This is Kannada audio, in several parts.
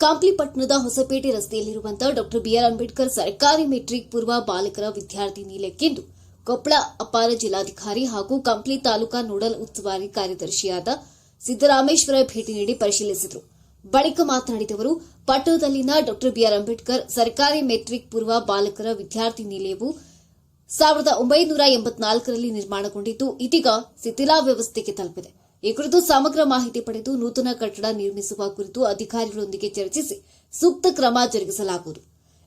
ಕಾಂಪ್ಲಿಪಟ್ಟಣದ ಹೊಸಪೇಟೆ ರಸ್ತೆಯಲ್ಲಿರುವಂತಹ ಡಾಕ್ಟರ್ ಬಿಆರ್ ಅಂಬೇಡ್ಕರ್ ಸರ್ಕಾರಿ ಮೆಟ್ರಿಕ್ ಪೂರ್ವ ಬಾಲಕರ ವಿದ್ಯಾರ್ಥಿ ನಿಲಯಕ್ಕೆಂದು ಕೊಪ್ಪಳ ಅಪಾರ ಜಿಲ್ಲಾಧಿಕಾರಿ ಹಾಗೂ ಕಂಪ್ಲಿ ತಾಲೂಕಾ ನೋಡಲ್ ಉಸ್ತುವಾರಿ ಕಾರ್ಯದರ್ಶಿಯಾದ ಸಿದ್ದರಾಮೇಶ್ವರ ಭೇಟಿ ನೀಡಿ ಪರಿಶೀಲಿಸಿದರು. ಬಳಿಕ ಮಾತನಾಡಿದ ಅವರು, ಪಟ್ಟಣದಲ್ಲಿನ ಡಾಕ್ಟರ್ ಬಿಆರ್ ಅಂಬೇಡ್ಕರ್ ಸರ್ಕಾರಿ ಮೆಟ್ರಿಕ್ ಪೂರ್ವ ಬಾಲಕರ ವಿದ್ಯಾರ್ಥಿ ನಿಲಯವು ಸಾವಿರದ ಒಂಬೈನೂರ ಎಂಬತ್ನಾಲ್ಕರಲ್ಲಿ ನಿರ್ಮಾಣಗೊಂಡಿದ್ದು, ಇದೀಗ ಶಿಥಿಲಾವ್ಯವಸ್ಥೆಗೆ ತಲುಪಿದೆ. ಈ ಕುರಿತು ಸಮಗ್ರ ಮಾಹಿತಿ ಪಡೆದು ನೂತನ ಕಟ್ಟಡ ನಿರ್ಮಿಸುವ ಕುರಿತು ಅಧಿಕಾರಿಗಳೊಂದಿಗೆ ಚರ್ಚಿಸಿ ಸೂಕ್ತ ಕ್ರಮ ಜರುಗಿಸಲಾಗುವುದು.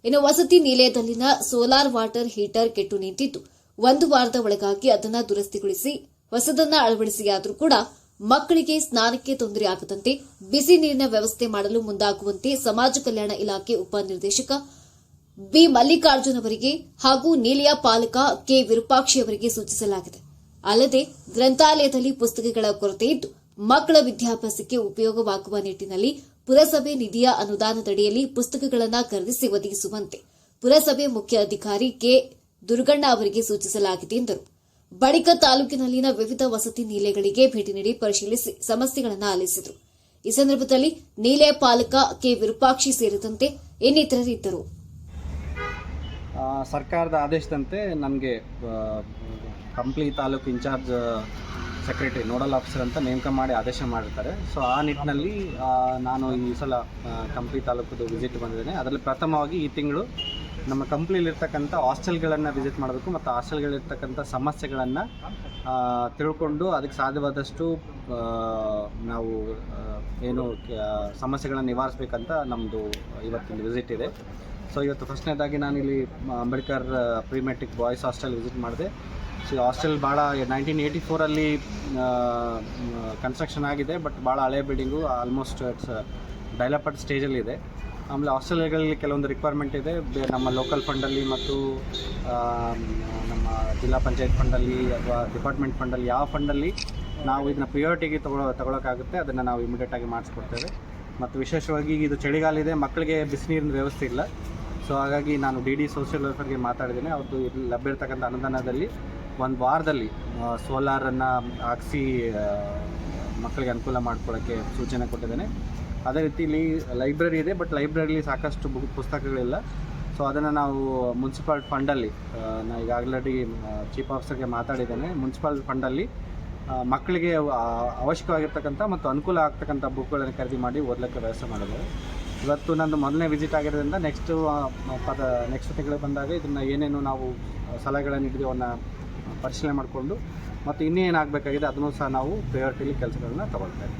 ಇನ್ನು ವಸತಿ ನಿಲಯದಲ್ಲಿನ ಸೋಲಾರ್ ವಾಟರ್ ಹೀಟರ್ ಕೆಟ್ಟು ನಿಂತಿದ್ದು, ಒಂದು ವಾರದ ಒಳಗಾಗಿ ಅದನ್ನು ದುರಸ್ತಿಗೊಳಿಸಿ ಹೊಸದನ್ನ ಅಳವಡಿಸಿಯಾದರೂ ಕೂಡ ಮಕ್ಕಳಿಗೆ ಸ್ನಾನಕ್ಕೆ ತೊಂದರೆ ಆಗದಂತೆ ಬಿಸಿ ನೀರಿನ ವ್ಯವಸ್ಥೆ ಮಾಡಲು ಮುಂದಾಗುವಂತೆ ಸಮಾಜ ಕಲ್ಯಾಣ ಇಲಾಖೆ ಉಪನಿರ್ದೇಶಕ ಬಿ ಮಲ್ಲಿಕಾರ್ಜುನ್ ಅವರಿಗೆ ಹಾಗೂ ನೀಲಿಯ ಪಾಲಕ ಕೆ ವಿರೂಪಾಕ್ಷಿ ಅವರಿಗೆ ಸೂಚಿಸಲಾಗಿದೆ. ಅಲ್ಲದೆ ಗ್ರಂಥಾಲಯದಲ್ಲಿ ಪುಸ್ತಕಗಳ ಕೊರತೆ ಇದ್ದು, ಮಕ್ಕಳ ವಿದ್ಯಾಭ್ಯಾಸಕ್ಕೆ ಉಪಯೋಗವಾಗುವ ನಿಟ್ಟಿನಲ್ಲಿ ಪುರಸಭೆ ನಿಧಿಯ ಅನುದಾನದಡಿಯಲ್ಲಿ ಪುಸ್ತಕಗಳನ್ನು ಖರೀದಿಸಿ ಒದಗಿಸುವಂತೆ ಪುರಸಭೆ ಮುಖ್ಯ ಅಧಿಕಾರಿ ಕೆ. ದುರ್ಗಣ್ಣ ಅವರಿಗೆ ಸೂಚಿಸಲಾಗಿದೆ ಎಂದರು. ಬಳಿಕ ತಾಲೂಕಿನಲ್ಲಿನ ವಿವಿಧ ವಸತಿ ನಿಲಯಗಳಿಗೆ ಭೇಟಿ ನೀಡಿ ಪರಿಶೀಲಿಸಿ ಸಮಸ್ಯೆಗಳನ್ನು ಆಲಿಸಿದರು. ಈ ಸಂದರ್ಭದಲ್ಲಿ ನಿಲಯ ಪಾಲಕ ಕೆ. ವಿರೂಪಾಕ್ಷಿ ಸೇರಿದಂತೆ ಇನ್ನಿತರರಿದ್ದರು ಸರ್ಕಾರದ ಆದೇಶದಂತೆ ನನಗೆ Kampli taluk incharge secretary, nodal officer ಅಂತ ನೇಮಕ ಮಾಡಿ ಆದೇಶ ಮಾಡಿರ್ತಾರೆ. ಸೊ ಆ ನಿಟ್ಟಿನಲ್ಲಿ ನಾನು ಈ ಸಲ ಕಂಪ್ಲಿ ತಾಲೂಕದು ವಿಸಿಟ್ ಬಂದಿದ್ದೇನೆ. ಅದರಲ್ಲಿ ಪ್ರಥಮವಾಗಿ ಈ ತಿಂಗಳು ನಮ್ಮ ಕಂಪ್ನಿಲಿರ್ತಕ್ಕಂಥ ಹಾಸ್ಟೆಲ್ಗಳನ್ನು ವಿಸಿಟ್ ಮಾಡಬೇಕು ಮತ್ತು ಹಾಸ್ಟೆಲ್ಗಳಿರ್ತಕ್ಕಂಥ ಸಮಸ್ಯೆಗಳನ್ನು ತಿಳ್ಕೊಂಡು ಅದಕ್ಕೆ ಸಾಧ್ಯವಾದಷ್ಟು ನಾವು ಏನು ಸಮಸ್ಯೆಗಳನ್ನು ನಿವಾರಿಸ್ಬೇಕಂತ ನಮ್ಮದು ಇವತ್ತಿನ ವಿಸಿಟ್ ಇದೆ. ಸೊ ಇವತ್ತು ಫಸ್ಟ್ನೇದಾಗಿ ನಾನಿಲ್ಲಿ ಇಲ್ಲಿ Ambedkar prematric boys hostel visit ಮಾಡಿದೆ. ಸೊ ಹಾಸ್ಟೆಲ್ ಭಾಳ ನೈನ್ಟೀನ್ ಏಯ್ಟಿ ಫೋರಲ್ಲಿ ಕನ್ಸ್ಟ್ರಕ್ಷನ್ ಆಗಿದೆ ಬಟ್ ಭಾಳ ಹಳೆ ಬಿಲ್ಡಿಂಗು ಆಲ್ಮೋಸ್ಟ್ ಇಟ್ಸ್ ಡೆವಲಪ್ಡ್ ಸ್ಟೇಜಲ್ಲಿದೆ ಆಮೇಲೆ ಹಾಸ್ಟೆಲ್ಗಳಲ್ಲಿ ಕೆಲವೊಂದು ರಿಕ್ವೈರ್ಮೆಂಟ್ ಇದೆ ನಮ್ಮ ಲೋಕಲ್ ಫಂಡಲ್ಲಿ ಮತ್ತು ನಮ್ಮ ಜಿಲ್ಲಾ ಪಂಚಾಯತ್ ಫಂಡಲ್ಲಿ ಅಥವಾ ಡಿಪಾರ್ಟ್ಮೆಂಟ್ ಫಂಡಲ್ಲಿ ಯಾವ ಫಂಡಲ್ಲಿ ನಾವು ಇದನ್ನ ಪ್ರಿಯಾರಿಟಿಗೆ ತಗೊಳ್ಳೋ ತಗೊಳಕ್ಕಾಗುತ್ತೆ, ಅದನ್ನು ನಾವು ಇಮಿಡಿಯೇಟಾಗಿ ಮಾಡಿಸ್ಕೊಡ್ತೇವೆ. ಮತ್ತು ವಿಶೇಷವಾಗಿ ಇದು ಚಳಿಗಾಲ ಇದೆ, ಮಕ್ಕಳಿಗೆ ಬಿಸಿನೀರಿನ ವ್ಯವಸ್ಥೆ ಇಲ್ಲ. ಸೊ ಹಾಗಾಗಿ ನಾನು ಡಿ ಡಿ ಸೋಷಿಯಲ್ ವೆಲ್ಫೇರ್ಗೆ ಮಾತಾಡಿದ್ದೇನೆ. ಅವ್ರದ್ದು ಇಲ್ಲಿ ಲಭ್ಯ ಇರ್ತಕ್ಕಂಥ ಅನುದಾನದಲ್ಲಿ ಒಂದು ವಾರದಲ್ಲಿ ಸೋಲಾರನ್ನು ಹಾಕಿಸಿ ಮಕ್ಕಳಿಗೆ ಅನುಕೂಲ ಮಾಡ್ಕೊಳ್ಳೋಕ್ಕೆ ಸೂಚನೆ ಕೊಟ್ಟಿದ್ದೇನೆ. ಅದೇ ರೀತಿ ಇಲ್ಲಿ ಲೈಬ್ರರಿ ಇದೆ ಬಟ್ ಲೈಬ್ರರಿಲಿ ಸಾಕಷ್ಟು ಬುಕ್ ಪುಸ್ತಕಗಳಿಲ್ಲ. ಸೊ ಅದನ್ನು ನಾವು ಮುನ್ಸಿಪಾಲ್ ಫಂಡಲ್ಲಿ ನಾನು ಈಗ ಆಲ್ರೆಡಿ ಚೀಫ್ ಆಫೀಸರ್ಗೆ ಮಾತಾಡಿದ್ದೇನೆ. ಮುನ್ಸಿಪಾಲ್ ಫಂಡಲ್ಲಿ ಮಕ್ಕಳಿಗೆ ಅವಶ್ಯಕವಾಗಿರ್ತಕ್ಕಂಥ ಮತ್ತು ಅನುಕೂಲ ಆಗ್ತಕ್ಕಂಥ ಬುಕ್ಗಳನ್ನು ಖರೀದಿ ಮಾಡಿ ಓದಲಿಕ್ಕೆ ವ್ಯವಸ್ಥೆ ಮಾಡಿದ್ದೇವೆ ಇವತ್ತು ನಂದು ಮೊದಲನೇ ವಿಸಿಟ್ ಆಗಿರೋದ್ರಿಂದ ನೆಕ್ಸ್ಟು ಪದ ನೆಕ್ಸ್ಟ್ ತಿಂಗಳು ಬಂದಾಗ ಇದನ್ನು ಏನೇನು ನಾವು ಸಲಹೆಗಳನ್ನು ಹಿಡಿದು ಅವನ್ನ ಪರಿಶೀಲನೆ ಮಾಡಿಕೊಂಡು, ಮತ್ತು ಇನ್ನೇನು ಆಗಬೇಕಾಗಿದೆ ಅದನ್ನು ಸಹ ನಾವು ಪ್ರಯಾರಿಟಿಲಿ ಕೆಲಸಗಳನ್ನ ತಗೊಳ್ತೇವೆ